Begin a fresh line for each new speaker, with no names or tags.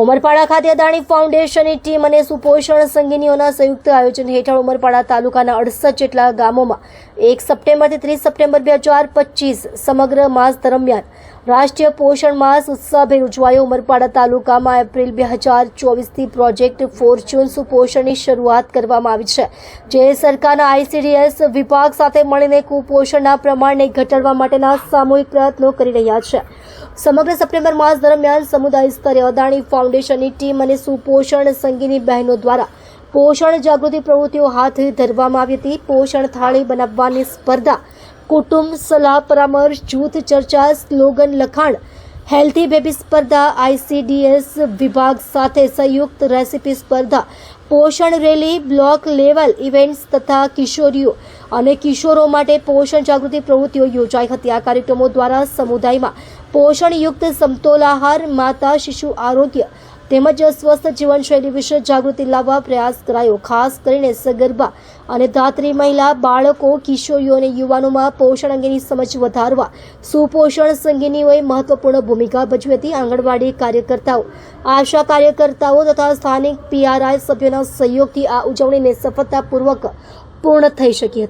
ઉમરપાડા ખાતે અદાણી ફાઉન્ડેશનની ટીમ અને સુપોષણ સંગીનીઓના સંયુક્ત આયોજન હેઠળ ઉમરપાડા તાલુકાના અડસઠ જેટલા ગામોમાં એક સપ્ટેમ્બરથી ત્રીસ સપ્ટેમ્બર બે હજાર પચીસ સમગ્ર માસ દરમિયાન રાષ્ટ્રીય પોષણ માસ ઉત્સાહભેર ઉજવાયો. ઉમરપાડા તાલુકામાં એપ્રિલ બે હજાર ચોવીસથી પ્રોજેક્ટ ફોર્ચ્યુન સુપોષણની શરૂઆત કરવામાં આવી છે, જે સરકારના આઈસીડીએસ વિભાગ સાથે મળીને કુપોષણના પ્રમાણને ઘટાડવા માટેના સામૂહિક પ્રયત્નો કરી રહ્યા છે. સમગ્ર સપ્ટેમ્બર માસ દરમિયાન સમુદાય સ્તરે અદાણી ફાઉન્ડેશનની ટીમ અને સુપોષણ સંગીની બહેનો દ્વારા પોષણ જાગૃતિ પ્રવૃત્તિઓ હાથ ધરવામાં આવી હતી. પોષણ થાળી બનાવવાની સ્પર્ધા કુટુંબ સલાહ પરામર્શ જૂથ ચર્ચા સ્લોગન લખાણ હેલ્ધી બેબી સ્પર્ધા આઈસીડીએસ વિભાગ સાથે સંયુક્ત રેસીપી સ્પર્ધા, પોષણ રેલી, બ્લોક લેવલ ઇવેન્ટ્સ તથા કિશોરીઓ અને કિશોરો માટે પોષણ જાગૃતિ પ્રવૃત્તિઓ યોજાઈ હતી. આ કાર્યક્રમો દ્વારા સમુદાયમાં પોષણયુક્ત સમતોલ આહાર, માતા, શિશુ આરોગ્ય તેમજ સ્વસ્થ જીવનશૈલી વિશે જાગૃતિ લાવવા પ્રયાસ કરાયો. ખાસ કરીને સગર્ભા અને ધાત્રી મહિલા, બાળકો, કિશોરીઓ અને યુવાનોમાં પોષણ અંગેની સમજ વધારવા સુપોષણ સંગીનીઓએ મહત્વપૂર્ણ ભૂમિકા ભજવી હતી આંગણવાડી કાર્યકર્તાઓ. આશા કાર્યકર્તાઓ તથા સ્થાનિક પીઆરઆઈ સભ્યોના સહયોગથી આ ઉજવણીને સફળતાપૂર્વક પૂર્ણ થઈ શકી હતી.